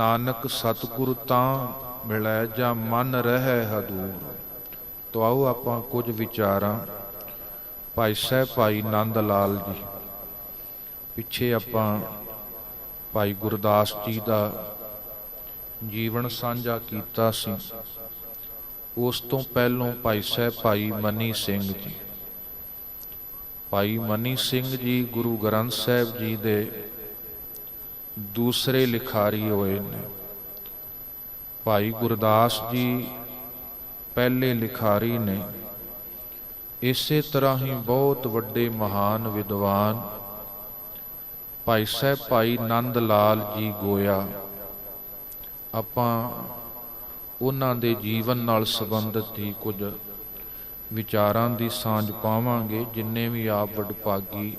ਨਾਨਕ ਸਤਿਗੁਰ ਤਾਂ ਮਿਲੈ ਜਾਂ ਮਨ ਰਹਿ ਹਦੂਰ। ਤੋ ਆਓ ਆਪਾਂ ਕੁਝ ਵਿਚਾਰਾਂ। ਭਾਈ ਸਾਹਿਬ, ਭਾਈ ਨੰਦ ਲਾਲ ਜੀ। ਪਿੱਛੇ ਆਪਾਂ ਭਾਈ ਗੁਰਦਾਸ ਜੀ ਦਾ ਜੀਵਨ ਸਾਂਝਾ ਕੀਤਾ ਸੀ। ਉਸ ਤੋਂ ਪਹਿਲੋਂ ਭਾਈ ਸਾਹਿਬ, ਭਾਈ ਮਨੀ ਸਿੰਘ ਜੀ। ਭਾਈ ਮਨੀ ਸਿੰਘ ਜੀ ਗੁਰੂ ਗ੍ਰੰਥ ਸਾਹਿਬ ਜੀ ਦੇ ਦੂਸਰੇ ਲਿਖਾਰੀ ਹੋਏ ਨੇ। ਭਾਈ ਗੁਰਦਾਸ ਜੀ ਪਹਿਲੇ ਲਿਖਾਰੀ ਨੇ। ਇਸੇ ਤਰ੍ਹਾਂ ਹੀ ਬਹੁਤ ਵੱਡੇ ਮਹਾਨ ਵਿਦਵਾਨ ਭਾਈ ਸਾਹਿਬ ਭਾਈ ਨੰਦ ਲਾਲ ਜੀ ਗੋਇਆ। ਆਪਾਂ ਉਹਨਾਂ ਦੇ ਜੀਵਨ ਨਾਲ ਸੰਬੰਧਿਤ ਹੀ ਕੁਝ ਵਿਚਾਰਾਂ ਦੀ ਸਾਂਝ ਪਾਵਾਂਗੇ, ਜਿੰਨੇ ਵੀ ਆਪ ਵਡਭਾਗੀ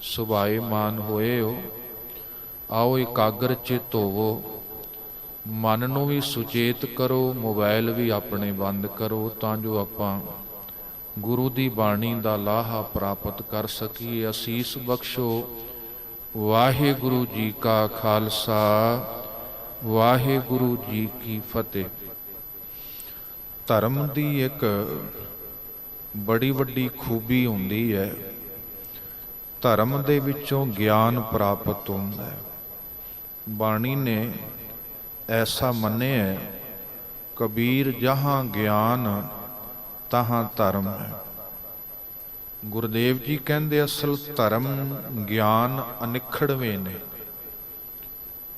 ਸੁਭਾਏ ਮਾਨ ਹੋਏ ਹੋ। ਆਓ ਇਕਾਗਰ ਚਿਤ ਹੋਵੋ ਮਨ ਨੂੰ ਵੀ ਸੁਚੇਤ ਕਰੋ ਮੋਬਾਈਲ ਵੀ ਆਪਣੇ ਬੰਦ ਕਰੋ, ਤਾਂ ਜੋ ਆਪਾਂ ਗੁਰੂ ਦੀ ਬਾਣੀ ਦਾ ਲਾਹਾ ਪ੍ਰਾਪਤ ਕਰ ਸਕੀਏ। ਅਸੀਸ ਬਖਸ਼ੋ। ਵਾਹਿਗੁਰੂ ਜੀ ਕਾ ਖਾਲਸਾ, ਵਾਹਿਗੁਰੂ ਜੀ ਕੀ ਫਤਿਹ। ਧਰਮ ਦੀ ਇੱਕ ਬੜੀ ਵੱਡੀ ਖੂਬੀ ਹੁੰਦੀ ਹੈ। ਧਰਮ ਦੇ ਵਿੱਚੋਂ ਗਿਆਨ ਪ੍ਰਾਪਤ ਹੁੰਦਾ ਹੈ। ਬਾਣੀ ਨੇ ਐਸਾ ਮੰਨਿਆ ਕਬੀਰ ਜਹਾਂ ਗਿਆਨ ਤਹਾਂ ਧਰਮ ਹੈ। ਗੁਰਦੇਵ ਜੀ ਕਹਿੰਦੇ ਅਸਲ ਧਰਮ ਗਿਆਨ ਅਨਿਖੜਵੇਂ ਨੇ।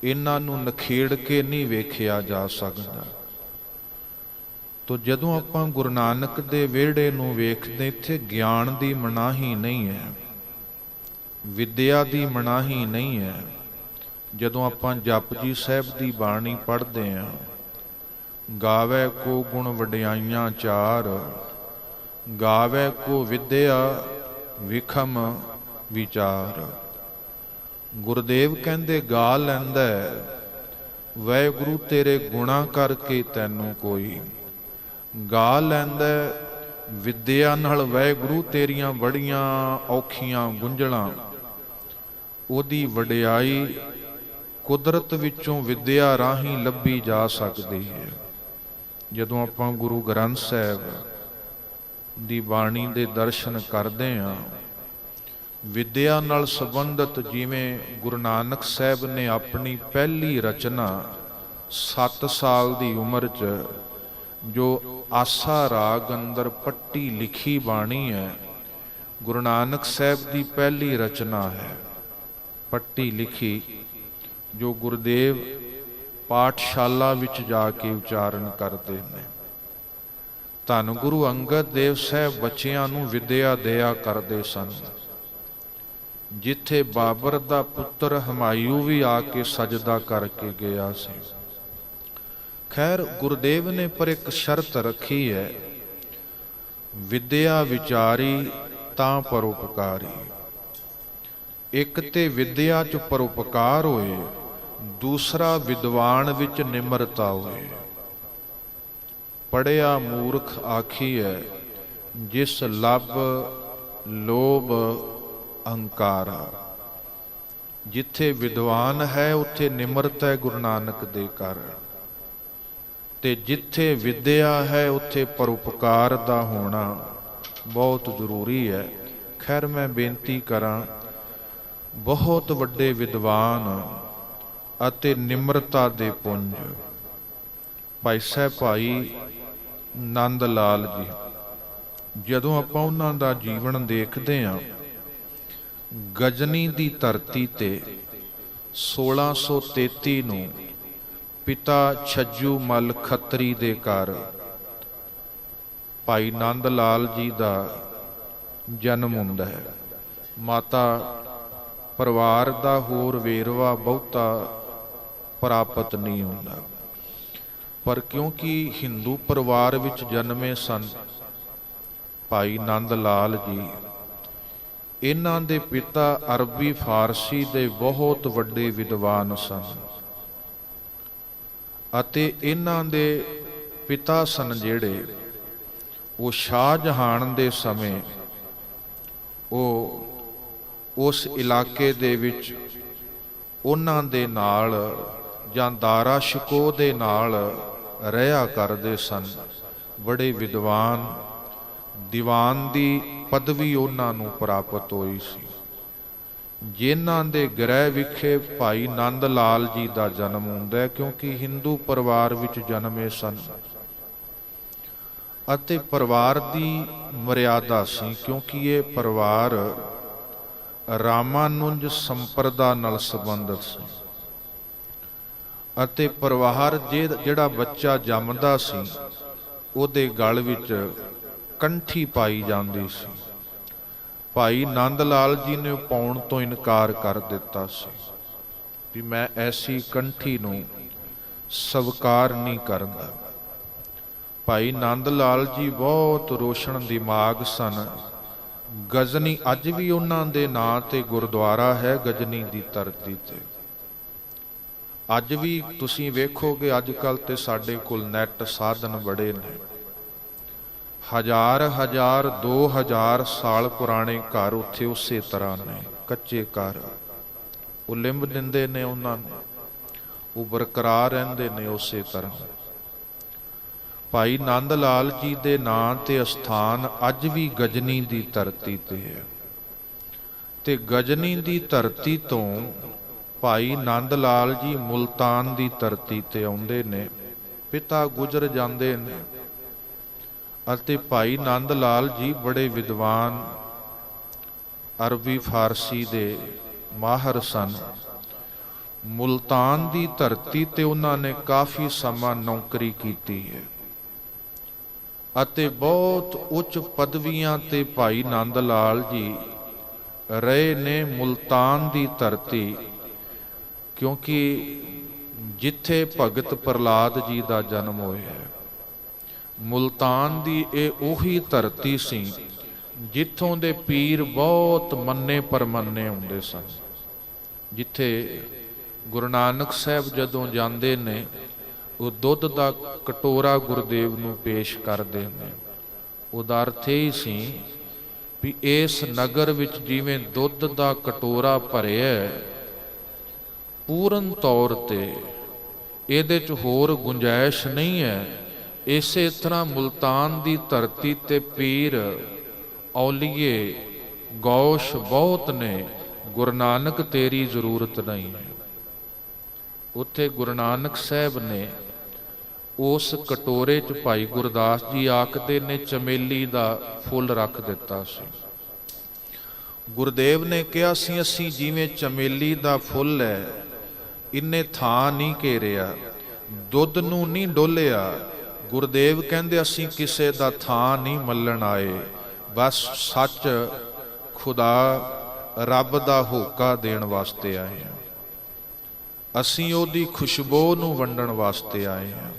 ਇਹਨਾਂ ਨੂੰ ਨਖੇੜ ਕੇ ਨਹੀਂ ਵੇਖਿਆ ਜਾ ਸਕਦਾ। ਤੋ ਜਦੋਂ ਆਪਾਂ ਗੁਰੂ ਨਾਨਕ ਦੇ ਵਿਹੜੇ ਨੂੰ ਵੇਖਦੇ, ਇੱਥੇ ਗਿਆਨ ਦੀ ਮਨਾਹੀ ਨਹੀਂ ਹੈ, ਵਿਦਿਆ ਦੀ ਮਨਾਹੀ ਨਹੀਂ ਹੈ। ਜਦੋਂ ਆਪਾਂ ਜਪਜੀ ਸਾਹਿਬ ਦੀ ਬਾਣੀ ਪੜ੍ਹਦੇ ਹਾਂ ਗਾਵੇ ਕੋ ਗੁਣ ਵਡਿਆਈਆਂ ਚਾਰ ਗਾਵੇ ਕੋ ਵਿਦਿਆ ਵਿਖਮ ਵਿਚਾਰ। ਗੁਰਦੇਵ ਕਹਿੰਦੇ ਗਾ ਲੈਂਦਾ ਹੈ, ਵਾਹਿਗੁਰੂ ਤੇਰੇ ਗੁਣਾ ਕਰਕੇ ਤੈਨੂੰ ਕੋਈ। ਗਾ ਲੈਂਦਾ ਵਿਦਿਆ ਨਾਲ ਵਾਹਿਗੁਰੂ ਤੇਰੀਆਂ ਬੜੀਆਂ ਔਖੀਆਂ ਗੁੰਝਲਾਂ। ਉਹਦੀ ਵਡਿਆਈ ਕੁਦਰਤ ਵਿੱਚੋਂ ਵਿਦਿਆ ਰਾਹੀਂ ਲੱਭੀ ਜਾ ਸਕਦੀ ਹੈ। ਜਦੋਂ ਆਪਾਂ ਗੁਰੂ ਗ੍ਰੰਥ ਸਾਹਿਬ ਦੀ ਬਾਣੀ ਦੇ ਦਰਸ਼ਨ ਕਰਦੇ ਹਾਂ, ਵਿਦਿਆ ਨਾਲ ਸੰਬੰਧਿਤ ਜਿਵੇਂ ਗੁਰੂ ਨਾਨਕ ਸਾਹਿਬ ਨੇ ਆਪਣੀ ਪਹਿਲੀ ਰਚਨਾ 7 ਸਾਲ ਦੀ ਉਮਰ 'ਚ ਜੋ ਆਸਾ ਰਾਗ ਅੰਦਰ ਪੱਟੀ ਲਿਖੀ ਬਾਣੀ ਹੈ, ਗੁਰੂ ਨਾਨਕ ਸਾਹਿਬ ਦੀ ਪਹਿਲੀ ਰਚਨਾ ਹੈ। ਪੱਟੀ ਲਿਖੀ ਜੋ ਗੁਰਦੇਵ ਪਾਠਸ਼ਾਲਾ ਵਿੱਚ ਜਾ ਕੇ ਉਚਾਰਨ ਕਰਦੇ ਨੇ। ਧੰਨ ਗੁਰੂ ਅੰਗਦ ਦੇਵ ਸਾਹਿਬ ਬੱਚਿਆਂ ਨੂੰ ਵਿਦਿਆ ਦਿਆ ਕਰਦੇ ਸਨ। ਜਿੱਥੇ ਬਾਬਰ ਦਾ ਪੁੱਤਰ ਹਮਾਯੂ ਵੀ ਆ ਕੇ ਸਜਦਾ ਕਰਕੇ ਗਿਆ ਸੀ। ਖੈਰ, ਗੁਰਦੇਵ ਨੇ ਪਰ ਇੱਕ ਸ਼ਰਤ ਰੱਖੀ ਹੈ। ਵਿਦਿਆ ਵਿਚਾਰੀ ਤਾਂ ਪਰਉਪਕਾਰੀ। ਇੱਕ ਤੇ ਵਿਦਿਆ ਚ ਪਰਉਪਕਾਰ ਹੋਏ ਦੂਸਰਾ ਵਿਦਵਾਨ ਵਿੱਚ ਨਿਮਰਤਾ ਹੋਏ ਪੜਿਆ ਮੂਰਖ ਆਖੀ ਹੈ, ਜਿਸ ਲੱਭ ਲੋਭ ਅਹੰਕਾਰਾ ਜਿੱਥੇ ਵਿਦਵਾਨ ਹੈ, ਉੱਥੇ ਨਿਮਰਤਾ ਹੈ ਗੁਰੂ ਨਾਨਕ ਦੇ ਘਰ। ਤੇ ਜਿੱਥੇ ਵਿਦਿਆ ਹੈ, ਉੱਥੇ ਪਰਉਪਕਾਰ ਦਾ ਹੋਣਾ ਬਹੁਤ ਜ਼ਰੂਰੀ ਹੈ। ਖੈਰ, ਮੈਂ ਬੇਨਤੀ ਕਰਾਂ, ਬਹੁਤ ਵੱਡੇ ਵਿਦਵਾਨ ਅਤੇ ਨਿਮਰਤਾ ਦੇ ਪੁੰਜ। ਭਾਈ ਸਾਹਿਬ, ਭਾਈ ਨੰਦ ਲਾਲ ਜੀ, ਜਦੋਂ ਆਪਾਂ ਉਹਨਾਂ ਦਾ ਜੀਵਨ ਦੇਖਦੇ ਹਾਂ, ਗਜਨੀ ਦੀ ਧਰਤੀ ਤੇ 1633 ਨੂੰ ਪਿਤਾ ਛੱਜੂ ਮਲ ਖੱਤਰੀ ਦੇ ਘਰ ਭਾਈ ਨੰਦ ਲਾਲ ਜੀ ਦਾ ਜਨਮ ਹੁੰਦਾ ਹੈ। ਮਾਤਾ ਪਰਿਵਾਰ ਦਾ ਹੋਰ ਵੇਰਵਾ ਬਹੁਤਾ ਪ੍ਰਾਪਤ ਨਹੀਂ ਹੁੰਦਾ। ਪਰ ਕਿਉਂਕਿ ਹਿੰਦੂ ਪਰਿਵਾਰ ਵਿੱਚ ਜਨਮੇ ਸਨ, ਭਾਈ ਨੰਦ ਲਾਲ ਜੀ, ਇਹਨਾਂ ਦੇ ਪਿਤਾ ਅਰਬੀ ਫਾਰਸੀ ਦੇ ਬਹੁਤ ਵੱਡੇ ਵਿਦਵਾਨ ਸਨ ਅਤੇ ਇਹਨਾਂ ਦੇ ਪਿਤਾ ਸਨ ਜਿਹੜੇ, ਉਹ ਸ਼ਾਹ ਜਹਾਨ ਦੇ ਸਮੇਂ, ਉਹ ਉਸ ਇਲਾਕੇ ਦੇ ਵਿੱਚ ਉਹਨਾਂ ਦੇ ਨਾਲ ਜਾਂ ਦਾਰਾ ਸ਼ਿਕੋ ਦੇ ਨਾਲ ਰਹਿਆ ਕਰਦੇ ਸਨ। ਬੜੇ ਵਿਦਵਾਨ, ਦੀਵਾਨ ਦੀ ਪਦਵੀ ਉਹਨਾਂ ਨੂੰ ਪ੍ਰਾਪਤ ਹੋਈ ਸੀ। ਜਿਨ੍ਹਾਂ ਦੇ ਗ੍ਰਹਿ ਵਿਖੇ ਭਾਈ ਨੰਦ ਲਾਲ ਜੀ ਦਾ ਜਨਮ ਹੁੰਦਾ ਹੈ, ਕਿਉਂਕਿ ਹਿੰਦੂ ਪਰਿਵਾਰ ਵਿੱਚ ਜਨਮੇ ਸਨ। ਅਤੇ ਪਰਿਵਾਰ ਦੀ ਮਰਿਆਦਾ ਸੀ, ਕਿਉਂਕਿ ਇਹ ਪਰਿਵਾਰ ਰਾਮਾਨੁਜ ਸੰਪਰਦਾ ਨਾਲ ਸੰਬੰਧਿਤ ਸੀ। ਅਤੇ ਪਰਿਵਾਰ ਜੇ- ਜਿਹੜਾ ਬੱਚਾ ਜੰਮਦਾ ਸੀ, ਉਹਦੇ ਗਲ ਵਿੱਚ ਕੰਠੀ ਪਾਈ ਜਾਂਦੀ ਸੀ। ਭਾਈ ਨੰਦ ਲਾਲ ਜੀ ਨੇ ਪਾਉਣ ਤੋਂ ਇਨਕਾਰ ਕਰ ਦਿੱਤਾ ਸੀ ਵੀ ਮੈਂ ਐਸੀ ਕੰਠੀ ਨੂੰ ਸਵਕਾਰ ਨਹੀਂ ਕਰਦਾ। ਭਾਈ ਨੰਦ ਲਾਲ ਜੀ ਬਹੁਤ ਰੋਸ਼ਨ ਦਿਮਾਗ ਸਨ। ਗਜ਼ਨੀ ਅੱਜ ਵੀ ਉਹਨਾਂ ਦੇ ਨਾਂ ਤੇ ਗੁਰਦੁਆਰਾ ਹੈ ਗਜਨੀ ਦੀ ਧਰਤੀ ਤੇ। ਅੱਜ ਵੀ ਤੁਸੀਂ ਵੇਖੋਗੇ ਅੱਜ ਕੱਲ ਤੇ ਸਾਡੇ ਕੋਲ ਨੈਟ ਸਾਧਨ ਬੜੇ ਨੇ। ਹਜ਼ਾਰ ਹਜ਼ਾਰ 2000 ਸਾਲ ਪੁਰਾਣੇ ਘਰ ਉੱਥੇ ਉਸੇ ਤਰ੍ਹਾਂ ਨੇ, ਕੱਚੇ ਘਰ। ਉਹ ਲਿੰਬ ਦਿੰਦੇ ਨੇ ਉਹਨਾਂ ਨੂੰ, ਉਹ ਬਰਕਰਾਰ ਰਹਿੰਦੇ ਨੇ ਉਸੇ ਤਰ੍ਹਾਂ। ਭਾਈ ਨੰਦ ਲਾਲ ਜੀ ਦੇ ਨਾਂ ਤੇ ਅਸਥਾਨ ਅੱਜ ਵੀ ਗਜਨੀ ਦੀ ਧਰਤੀ ਤੇ ਹੈ। ਤੇ ਗਜਨੀ ਦੀ ਧਰਤੀ ਤੋਂ ਭਾਈ ਨੰਦ ਲਾਲ ਜੀ ਮੁਲਤਾਨ ਦੀ ਧਰਤੀ ਤੇ ਆਉਂਦੇ ਨੇ, ਪਿਤਾ ਗੁਜ਼ਰ ਜਾਂਦੇ ਨੇ ਅਤੇ ਭਾਈ ਨੰਦ ਲਾਲ ਜੀ ਬੜੇ ਵਿਦਵਾਨ ਅਰਬੀ ਫਾਰਸੀ ਦੇ ਮਾਹਰ ਸਨ। ਮੁਲਤਾਨ ਦੀ ਧਰਤੀ ਤੇ ਉਹਨਾਂ ਨੇ ਕਾਫੀ ਸਮਾਂ ਨੌਕਰੀ ਕੀਤੀ ਹੈ ਅਤੇ ਬਹੁਤ ਉੱਚ ਪਦਵੀਆਂ ਤੇ ਭਾਈ ਨੰਦ ਲਾਲ ਜੀ ਰਹੇ ਨੇ ਮੁਲਤਾਨ ਦੀ ਧਰਤੀ ਕਿਉਂਕਿ ਜਿੱਥੇ ਭਗਤ ਪ੍ਰਲਾਦ ਜੀ ਦਾ ਜਨਮ ਹੋਇਆ ਮੁਲਤਾਨ ਦੀ ਇਹ ਉਹੀ ਧਰਤੀ ਸੀ ਜਿੱਥੋਂ ਦੇ ਪੀਰ ਬਹੁਤ ਮੰਨੇ ਪਰਮੰਨੇ ਹੁੰਦੇ ਸਨ ਜਿੱਥੇ ਗੁਰੂ ਨਾਨਕ ਸਾਹਿਬ ਜਦੋਂ ਜਾਂਦੇ ਨੇ ਉਹ ਦੁੱਧ ਦਾ ਕਟੋਰਾ ਗੁਰਦੇਵ ਨੂੰ ਪੇਸ਼ ਕਰਦੇ ਨੇ। ਉਹਦਾ ਅਰਥ ਇਹ ਸੀ ਵੀ ਇਸ ਨਗਰ ਵਿੱਚ ਜਿਵੇਂ ਦੁੱਧ ਦਾ ਕਟੋਰਾ ਭਰਿਆ ਹੈ, ਪੂਰਨ ਤੌਰ ਤੇ। ਇਹਦੇ 'ਚ ਹੋਰ ਗੁੰਜਾਇਸ਼ ਨਹੀਂ ਹੈ। ਇਸੇ ਤਰ੍ਹਾਂ ਮੁਲਤਾਨ ਦੀ ਧਰਤੀ ਤੇ ਪੀਰ, ਔਲੀਏ, ਗੌਸ਼ ਬਹੁਤ ਨੇ। ਗੁਰੂ ਨਾਨਕ ਤੇਰੀ ਜ਼ਰੂਰਤ ਨਹੀਂ। ਉੱਥੇ ਗੁਰੂ ਨਾਨਕ ਸਾਹਿਬ ਨੇ ਉਸ ਕਟੋਰੇ 'ਚ ਭਾਈ ਗੁਰਦਾਸ ਜੀ ਆਖਦੇ ਨੇ, ਚਮੇਲੀ ਦਾ ਫੁੱਲ ਰੱਖ ਦਿੱਤਾ ਸੀ। ਗੁਰਦੇਵ ਨੇ ਕਿਹਾ ਸੀ, ਅਸੀਂ ਜਿਵੇਂ ਚਮੇਲੀ ਦਾ ਫੁੱਲ ਹੈ ਇੰਨੇ ਥਾਂ ਨਹੀਂ ਘੇਰਿਆ, ਦੁੱਧ ਨੂੰ ਨਹੀਂ ਡੋਲਿਆ। ਗੁਰਦੇਵ ਕਹਿੰਦੇ, ਅਸੀਂ ਕਿਸੇ ਦਾ ਥਾਂ ਨਹੀਂ ਮੱਲਣ ਆਏ। ਬਸ ਸੱਚ ਖੁਦਾ ਰੱਬ ਦਾ ਹੋਕਾ ਦੇਣ ਵਾਸਤੇ ਆਏ ਹਾਂ। ਅਸੀਂ ਉਹਦੀ ਖੁਸ਼ਬੂ ਨੂੰ ਵੰਡਣ ਵਾਸਤੇ ਆਏ ਹਾਂ।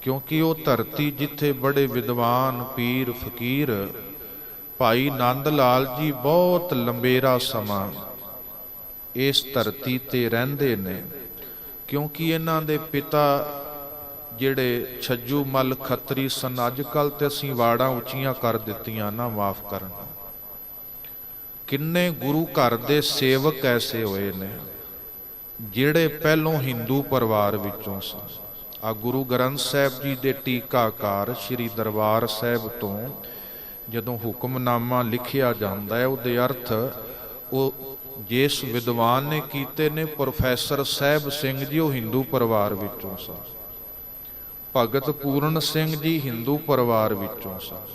ਕਿਉਂਕਿ ਉਹ ਧਰਤੀ ਜਿੱਥੇ ਬੜੇ ਵਿਦਵਾਨ, ਪੀਰ, ਫਕੀਰ, ਭਾਈ ਨੰਦ ਲਾਲ ਜੀ ਬਹੁਤ ਲੰਬੇਰਾ ਸਮਾਂ ਇਸ ਧਰਤੀ ਤੇ ਰਹਿੰਦੇ ਨੇ, ਕਿਉਂਕਿ ਇਹਨਾਂ ਦੇ ਪਿਤਾ ਜਿਹੜੇ ਛੱਜੂ ਮਲ ਖੱਤਰੀ ਸਨ ਅੱਜ ਕੱਲ ਤੇ ਅਸੀਂ ਵਾੜਾਂ ਉੱਚੀਆਂ ਕਰ ਦਿੱਤੀਆਂ, ਨਾ ਮਾਫ ਕਰਨਾ। ਕਿੰਨੇ ਗੁਰੂ ਘਰ ਦੇ ਸੇਵਕ ਐਸੇ ਹੋਏ ਨੇ, ਜਿਹੜੇ ਪਹਿਲੋਂ ਹਿੰਦੂ ਪਰਿਵਾਰ ਵਿੱਚੋਂ ਸਨ। ਆ ਗੁਰੂ ਗ੍ਰੰਥ ਸਾਹਿਬ ਜੀ ਦੇ ਟੀਕਾਕਾਰ ਸ੍ਰੀ ਦਰਬਾਰ ਸਾਹਿਬ ਤੋਂ ਜਦੋਂ ਹੁਕਮਨਾਮਾ ਲਿਖਿਆ ਜਾਂਦਾ ਹੈ, ਉਹਦੇ ਅਰਥ ਉਹ ਜਿਸ ਵਿਦਵਾਨ ਨੇ ਕੀਤੇ ਨੇ ਪ੍ਰੋਫੈਸਰ ਸਾਹਿਬ ਸਿੰਘ ਜੀ, ਉਹ ਹਿੰਦੂ ਪਰਿਵਾਰ ਵਿੱਚੋਂ ਸਨ। ਭਗਤ ਪੂਰਨ ਸਿੰਘ ਜੀ ਹਿੰਦੂ ਪਰਿਵਾਰ ਵਿੱਚੋਂ ਸਨ।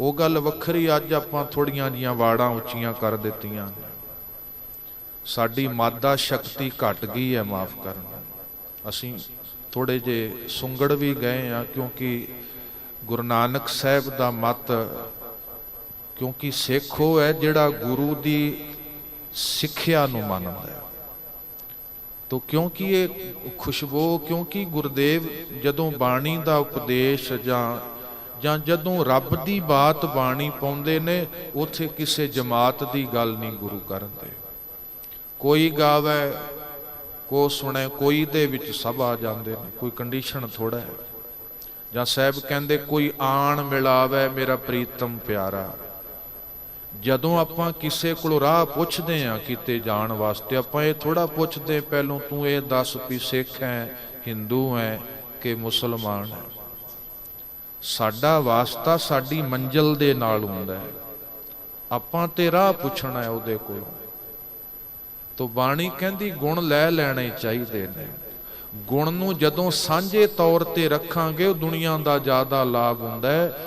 ਉਹ ਗੱਲ ਵੱਖਰੀ, ਅੱਜ ਆਪਾਂ ਥੋੜੀਆਂ ਜੀਆਂ ਵਾੜਾਂ ਉੱਚੀਆਂ ਕਰ ਦਿੱਤੀਆਂ ਨੇ। ਸਾਡੀ ਮਾਦਾ ਸ਼ਕਤੀ ਘਟ ਗਈ ਹੈ ਮਾਫ ਕਰਨਾ। ਅਸੀਂ ਥੋੜੇ ਜੇ ਸੁੰਗੜ ਵੀ ਗਏ ਆ ਕਿਉਂਕਿ ਗੁਰੂ ਨਾਨਕ ਸਾਹਿਬ ਦਾ ਮਤ, ਕਿਉਂਕਿ ਸਿੱਖ ਉਹ ਹੈ ਜਿਹੜਾ ਗੁਰੂ ਦੀ ਸਿੱਖਿਆ ਨੂੰ ਮੰਨਦਾ ਹੈ। ਤੋ ਕਿਉਂਕਿ ਇਹ ਖੁਸ਼ਬੋ, ਕਿਉਂਕਿ ਗੁਰਦੇਵ ਜਦੋਂ ਬਾਣੀ ਦਾ ਉਪਦੇਸ਼ ਜਾਂ ਜਾਂ ਜਦੋਂ ਰੱਬ ਦੀ ਬਾਤ ਬਾਣੀ ਪਾਉਂਦੇ ਨੇ, ਉਥੇ ਕਿਸੇ ਜਮਾਤ ਦੀ ਗੱਲ ਨਹੀਂ ਗੁਰੂ ਕਰਦੇ ਕੋਈ ਗਾਵੇ, ਕੋ ਸੁਣੇ, ਕੋਈ ਦੇ ਵਿੱਚ ਸਭ ਆ ਜਾਂਦੇ ਨੇ, ਕੋਈ ਕੰਡੀਸ਼ਨ ਥੋੜਾ ਹੈ। ਜਾਂ ਸਾਹਿਬ ਕਹਿੰਦੇ, ਕੋਈ ਆਣ ਮਿਲਾਵੇ ਮੇਰਾ ਪ੍ਰੀਤਮ ਪਿਆਰਾ। ਜਦੋਂ ਆਪਾਂ ਕਿਸੇ ਕੋਲ ਰਾਹ ਪੁੱਛਦੇ ਆ ਕਿਤੇ ਜਾਣ ਵਾਸਤੇ, ਆਪਾਂ ਇਹ ਥੋੜਾ ਪੁੱਛਦੇ ਪਹਿਲੋਂ ਤੂੰ ਇਹ ਦੱਸ ਵੀ ਸਿੱਖ ਹੈ, ਹਿੰਦੂ ਹੈ ਕਿ ਮੁਸਲਮਾਨ ਹੈ? ਸਾਡਾ ਵਾਸਤਾ ਸਾਡੀ ਮੰਜ਼ਲ ਦੇ ਨਾਲ ਹੁੰਦਾ ਹੈ। ਆਪਾਂ ਤੇ ਰਾਹ ਪੁੱਛਣਾ ਹੈ ਉਹਦੇ ਕੋਲ। ਤੋਂ ਬਾਣੀ ਕਹਿੰਦੀ, ਗੁਣ ਲੈ ਲੈਣੇ ਚਾਹੀਦੇ ਨੇ। ਗੁਣ ਨੂੰ ਜਦੋਂ ਸਾਂਝੇ ਤੌਰ ਤੇ ਰੱਖਾਂਗੇ, ਉਹ ਦੁਨੀਆ ਦਾ ਜ਼ਿਆਦਾ ਲਾਭ ਹੁੰਦਾ ਹੈ।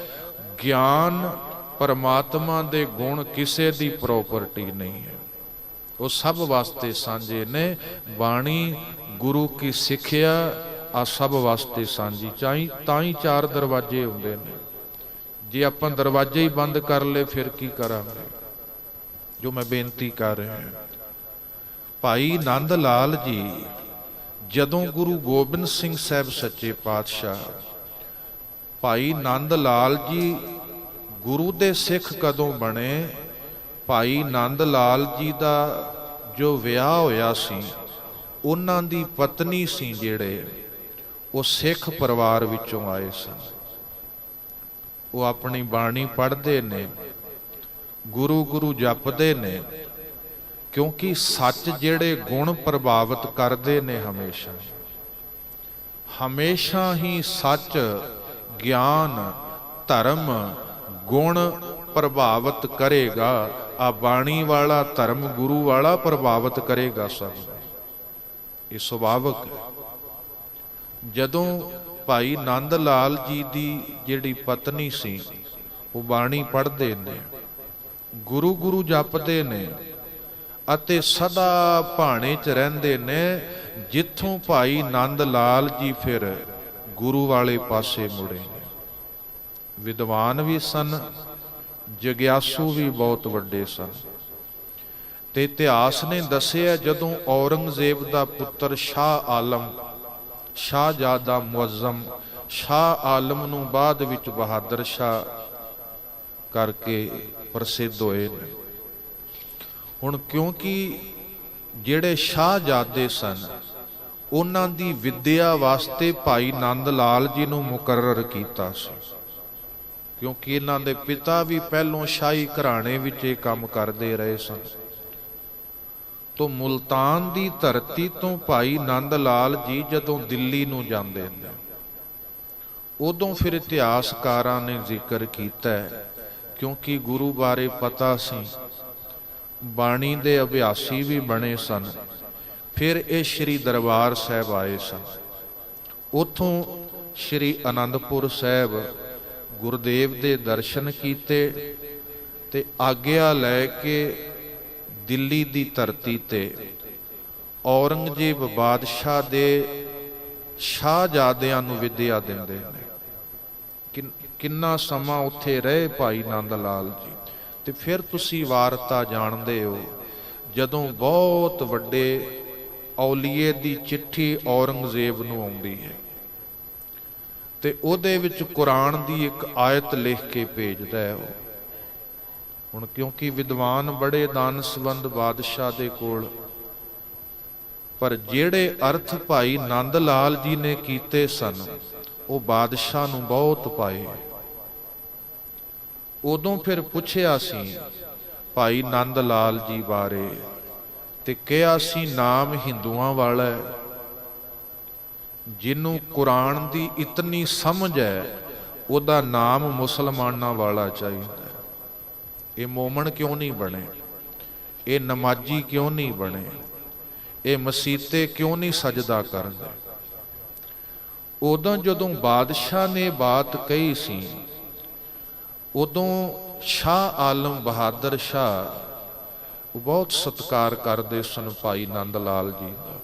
ਗਿਆਨ ਪਰਮਾਤਮਾ ਦੇ ਗੁਣ ਕਿਸੇ ਦੀ ਪ੍ਰਾਪਰਟੀ ਨਹੀਂ ਹੈ। ਉਹ ਸਭ ਵਾਸਤੇ ਸਾਂਝੇ ਨੇ। ਬਾਣੀ ਗੁਰੂ ਕੀ ਸਿੱਖਿਆ ਆ ਸਭ ਵਾਸਤੇ ਸਾਂਝੀ। ਚਾਹੀ ਤਾਂ ਹੀ ਚਾਰ ਦਰਵਾਜ਼ੇ ਹੁੰਦੇ ਨੇ। ਜੇ ਆਪਾਂ ਦਰਵਾਜ਼ੇ ਹੀ ਬੰਦ ਕਰ ਲਏ, ਫਿਰ ਕੀ ਕਰਾਂਗੇ? ਜੋ ਮੈਂ ਬੇਨਤੀ ਕਰ ਰਿਹਾ ਹਾਂ। ਭਾਈ ਨੰਦ ਲਾਲ ਜੀ, ਜਦੋਂ ਗੁਰੂ ਗੋਬਿੰਦ ਸਿੰਘ ਸਾਹਿਬ ਸੱਚੇ ਪਾਤਸ਼ਾਹ, ਭਾਈ ਨੰਦ ਲਾਲ ਜੀ ਗੁਰੂ ਦੇ ਸਿੱਖ ਕਦੋਂ ਬਣੇ? ਭਾਈ ਨੰਦ ਲਾਲ ਜੀ ਦਾ ਜੋ ਵਿਆਹ ਹੋਇਆ ਸੀ, ਉਹਨਾਂ ਦੀ ਪਤਨੀ ਸੀ ਜਿਹੜੇ, ਉਹ ਸਿੱਖ ਪਰਿਵਾਰ ਵਿੱਚੋਂ ਆਏ ਸਨ। ਉਹ ਆਪਣੀ ਬਾਣੀ ਪੜ੍ਹਦੇ ਨੇ, ਗੁਰੂ ਗੁਰੂ ਜਪਦੇ ਨੇ, ਕਿਉਂਕਿ ਸੱਚ ਜਿਹੜੇ ਗੁਣ ਪ੍ਰਭਾਵਿਤ ਕਰਦੇ ਨੇ ਹਮੇਸ਼ਾ। ਹਮੇਸ਼ਾ ਹੀ ਸੱਚ, ਗਿਆਨ, ਧਰਮ ਗੁਣ ਪ੍ਰਭਾਵਿਤ ਕਰੇਗਾ, ਆ ਬਾਣੀ ਵਾਲਾ ਧਰਮ ਗੁਰੂ ਵਾਲਾ ਪ੍ਰਭਾਵਿਤ ਕਰੇਗਾ ਸਭ ਇਹ ਸੁਭਾਵਕ ਹੈ। ਜਦੋਂ ਭਾਈ ਨੰਦ ਲਾਲ ਜੀ ਦੀ ਜਿਹੜੀ ਪਤਨੀ ਸੀ, ਉਹ ਬਾਣੀ ਪੜ੍ਹਦੇ ਨੇ ਗੁਰੂ ਗੁਰੂ ਜਪਦੇ ਨੇ, ਅਤੇ ਸਦਾ ਭਾਣੇ 'ਚ ਰਹਿੰਦੇ ਨੇ, ਜਿੱਥੋਂ ਭਾਈ ਨੰਦ ਲਾਲ ਜੀ ਫਿਰ ਗੁਰੂ ਵਾਲੇ ਪਾਸੇ ਮੁੜੇ। ਵਿਦਵਾਨ ਵੀ ਸਨ, ਜਗਿਆਸੂ ਵੀ ਬਹੁਤ ਵੱਡੇ ਸਨ। ਤੇ ਇਤਿਹਾਸ ਨੇ ਦੱਸਿਆ, ਜਦੋਂ ਔਰੰਗਜ਼ੇਬ ਦਾ ਪੁੱਤਰ ਸ਼ਾਹ ਆਲਮ, ਸ਼ਾਹਜ਼ਾਦਾ ਮੁਅੱਜ਼ਮ, ਸ਼ਾਹ ਆਲਮ ਨੂੰ ਬਾਅਦ ਵਿੱਚ ਬਹਾਦਰ ਸ਼ਾਹ ਕਰਕੇ ਪ੍ਰਸਿੱਧ ਹੋਏ ਨੇ। ਹੁਣ ਕਿਉਂਕਿ ਜਿਹੜੇ ਸ਼ਾਹਜ਼ਾਦੇ ਸਨ, ਉਹਨਾਂ ਦੀ ਵਿੱਦਿਆ ਵਾਸਤੇ ਭਾਈ ਨੰਦ ਲਾਲ ਜੀ ਨੂੰ ਮੁਕਰਰ ਕੀਤਾ ਸੀ। ਕਿਉਂਕਿ ਇਹਨਾਂ ਦੇ ਪਿਤਾ ਵੀ ਪਹਿਲੋਂ ਸ਼ਾਹੀ ਘਰਾਣੇ ਵਿੱਚ ਇਹ ਕੰਮ ਕਰਦੇ ਰਹੇ ਸਨ। ਤੋਂ ਮੁਲਤਾਨ ਦੀ ਧਰਤੀ ਤੋਂ ਭਾਈ ਨੰਦ ਲਾਲ ਜੀ ਜਦੋਂ ਦਿੱਲੀ ਨੂੰ ਜਾਂਦੇ ਨੇ, ਉਦੋਂ ਫਿਰ ਇਤਿਹਾਸਕਾਰਾਂ ਨੇ ਜ਼ਿਕਰ ਕੀਤਾ ਹੈ, ਕਿਉਂਕਿ ਗੁਰੂ ਬਾਰੇ ਪਤਾ ਸੀ, ਬਾਣੀ ਦੇ ਅਭਿਆਸੀ ਵੀ ਬਣੇ ਸਨ। ਫਿਰ ਇਹ ਸ੍ਰੀ ਦਰਬਾਰ ਸਾਹਿਬ ਆਏ ਸਨ। ਉਥੋਂ ਸ੍ਰੀ ਅਨੰਦਪੁਰ ਸਾਹਿਬ ਗੁਰਦੇਵ ਦੇ ਦਰਸ਼ਨ ਕੀਤੇ ਤੇ ਆਗਿਆ ਲੈ ਕੇ ਦਿੱਲੀ ਦੀ ਧਰਤੀ ਤੇ। ਔਰੰਗਜ਼ੇਬ ਬਾਦਸ਼ਾਹ ਦੇ ਸ਼ਾਹਜ਼ਾਦਿਆਂ ਨੂੰ ਵਿਦਿਆ ਦਿੰਦੇ ਨੇ। ਕਿੰਨ- ਕਿੰਨਾ ਸਮਾਂ ਉੱਥੇ ਰਹੇ ਭਾਈ ਨੰਦ ਲਾਲ ਜੀ? ਤੇ ਫਿਰ ਤੁਸੀਂ ਵਾਰਤਾ ਜਾਣਦੇ ਹੋ, ਜਦੋਂ ਬਹੁਤ ਵੱਡੇ ਔਲੀਏ ਦੀ ਚਿੱਠੀ ਔਰੰਗਜ਼ੇਬ ਨੂੰ ਆਉਂਦੀ ਹੈ। ਤੇ ਉਹਦੇ ਵਿੱਚ ਕੁਰਾਨ ਦੀ ਇੱਕ ਆਇਤ ਲਿਖ ਕੇ ਭੇਜਦਾ ਹੈ ਉਹ। ਹੁਣ ਕਿਉਂਕਿ ਵਿਦਵਾਨ ਬੜੇ ਦਾਨਸਵੰਦ ਬਾਦਸ਼ਾਹ ਦੇ ਕੋਲ, ਪਰ ਜਿਹੜੇ ਅਰਥ ਭਾਈ ਨੰਦ ਲਾਲ ਜੀ ਨੇ ਕੀਤੇ ਸਨ, ਉਹ ਬਾਦਸ਼ਾਹ ਨੂੰ ਬਹੁਤ ਪਾਏ। ਉਦੋਂ ਫਿਰ ਪੁੱਛਿਆ ਸੀ, ਭਾਈ ਨੰਦ ਲਾਲ ਜੀ ਬਾਰੇ, ਤੇ ਕਿਹਾ ਸੀ ਨਾਮ ਹਿੰਦੂਆਂ ਵਾਲਾ ਹੈ। ਜਿਹਨੂੰ ਕੁਰਾਨ ਦੀ ਇਤਨੀ ਸਮਝ ਹੈ, ਉਹਦਾ ਨਾਮ ਮੁਸਲਮਾਨਾਂ ਵਾਲਾ ਚਾਹੀਦਾ ਇਹ ਮੋਮਨ ਕਿਉਂ ਨਹੀਂ ਬਣੇ? ਇਹ ਨਮਾਜੀ ਕਿਉਂ ਨਹੀਂ ਬਣੇ? ਇਹ ਮਸੀਤੇ ਕਿਉਂ ਨਹੀਂ ਸਜਦਾ ਕਰਦੇ? ਉਦੋਂ ਜਦੋਂ ਬਾਦਸ਼ਾਹ ਨੇ ਬਾਤ ਕਹੀ ਸੀ, ਉਦੋਂ ਸ਼ਾਹ ਆਲਮ ਬਹਾਦਰ ਸ਼ਾਹ ਬਹੁਤ ਸਤਿਕਾਰ ਕਰਦੇ ਸਨ ਭਾਈ ਨੰਦ ਲਾਲ ਜੀ ਦਾ।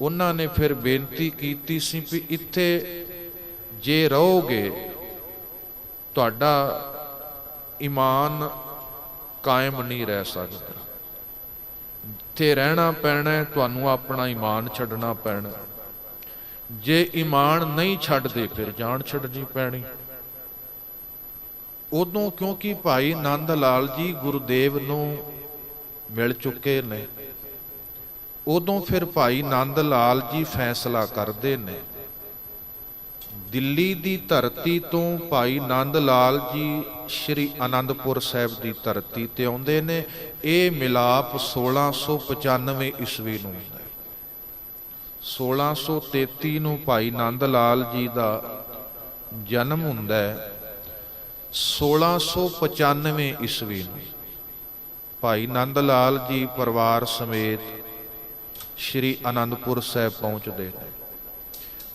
ਉਹਨਾਂ ਨੇ ਫਿਰ ਬੇਨਤੀ ਕੀਤੀ ਸੀ ਵੀ ਇੱਥੇ ਜੇ ਰਹੋਗੇ, ਤੁਹਾਡਾ ਈਮਾਨ ਕਾਇਮ ਨਹੀਂ ਰਹਿ ਸਕਦਾ। ਇੱਥੇ ਰਹਿਣਾ ਪੈਣਾ ਤੁਹਾਨੂੰ ਆਪਣਾ ਈਮਾਨ ਛੱਡਣਾ ਪੈਣਾ ਜੇ ਈਮਾਨ ਨਹੀਂ ਛੱਡਦੇ, ਫਿਰ ਜਾਨ ਛੱਡਣੀ ਪੈਣੀ। ਉਦੋਂ ਕਿਉਂਕਿ ਭਾਈ ਨੰਦ ਲਾਲ ਜੀ ਗੁਰਦੇਵ ਨੂੰ ਮਿਲ ਚੁੱਕੇ ਨੇ। ਉਦੋਂ ਫਿਰ ਭਾਈ ਨੰਦ ਲਾਲ ਜੀ ਫੈਸਲਾ ਕਰਦੇ ਨੇ। ਦਿੱਲੀ ਦੀ ਧਰਤੀ ਤੋਂ ਭਾਈ ਨੰਦ ਲਾਲ ਜੀ ਸ਼੍ਰੀ ਅਨੰਦਪੁਰ ਸਾਹਿਬ ਦੀ ਧਰਤੀ ਤੇ ਆਉਂਦੇ ਨੇ। ਇਹ ਮਿਲਾਪ 1695 ਈਸਵੀ ਨੂੰ ਹੁੰਦਾ ਹੈ। 1633 ਨੂੰ ਭਾਈ ਨੰਦ ਲਾਲ ਜੀ ਦਾ ਜਨਮ ਹੁੰਦਾ ਹੈ। 1695 ਈਸਵੀ ਨੂੰ ਭਾਈ ਨੰਦ ਲਾਲ ਜੀ ਪਰਿਵਾਰ ਸਮੇਤ ਸ਼੍ਰੀ ਅਨੰਦਪੁਰ ਸਾਹਿਬ ਪਹੁੰਚਦੇ ਨੇ।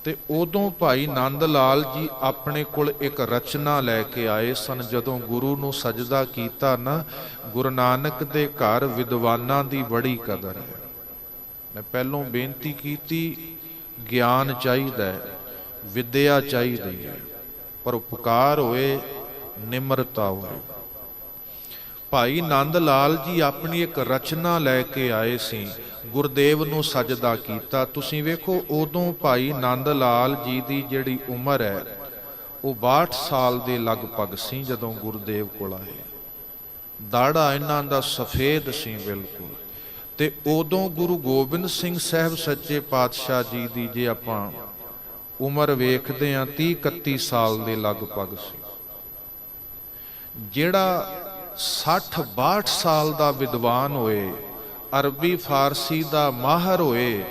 ਤੇ ਉਦੋਂ ਭਾਈ ਨੰਦ ਲਾਲ ਜੀ ਆਪਣੇ ਕੋਲ ਇੱਕ ਰਚਨਾ ਲੈ ਕੇ ਆਏ ਸਨ, ਜਦੋਂ ਗੁਰੂ ਨੂੰ ਸਜਦਾ ਕੀਤਾ ਨਾ, ਗੁਰੂ ਨਾਨਕ ਦੇ ਘਰ ਵਿਦਵਾਨਾਂ ਦੀ ਬੜੀ ਕਦਰ ਹੈ। ਮੈਂ ਪਹਿਲੋਂ ਬੇਨਤੀ ਕੀਤੀ, ਗਿਆਨ ਚਾਹੀਦਾ ਹੈ, ਵਿਦਿਆ ਚਾਹੀਦੀ ਹੈ, ਪਰ ਉਪਕਾਰ ਹੋਏ, ਨਿਮਰਤਾ ਹੋਏ। ਭਾਈ ਨੰਦ ਲਾਲ ਜੀ ਆਪਣੀ ਇੱਕ ਰਚਨਾ ਲੈ ਕੇ ਆਏ ਸੀ। ਗੁਰਦੇਵ ਨੂੰ ਸਜਦਾ ਕੀਤਾ। ਤੁਸੀਂ ਵੇਖੋ, ਉਦੋਂ ਭਾਈ ਨੰਦ ਲਾਲ ਜੀ ਦੀ ਜਿਹੜੀ ਉਮਰ ਹੈ, ਉਹ 62 ਸਾਲ ਦੇ ਲਗਭਗ ਸੀ ਜਦੋਂ ਗੁਰਦੇਵ ਕੋਲ ਆਏ। ਦਾੜਾ ਇਹਨਾਂ ਦਾ ਸਫੇਦ ਸੀ ਬਿਲਕੁਲ। ਤੇ ਉਦੋਂ ਗੁਰੂ ਗੋਬਿੰਦ ਸਿੰਘ ਸਾਹਿਬ ਸੱਚੇ ਪਾਤਸ਼ਾਹ ਜੀ ਦੀ ਜੇ ਆਪਾਂ ਉਮਰ ਵੇਖਦੇ ਆ 30 31 ਸਾਲ ਦੇ ਲਗਭਗ ਸੀ। ਜਿਹੜਾ 60 62 ਸਾਲ ਦਾ ਵਿਦਵਾਨ ਹੋਏ, ਅਰਬੀ ਫਾਰਸੀ ਦਾ ਮਾਹਰ ਹੋਏ,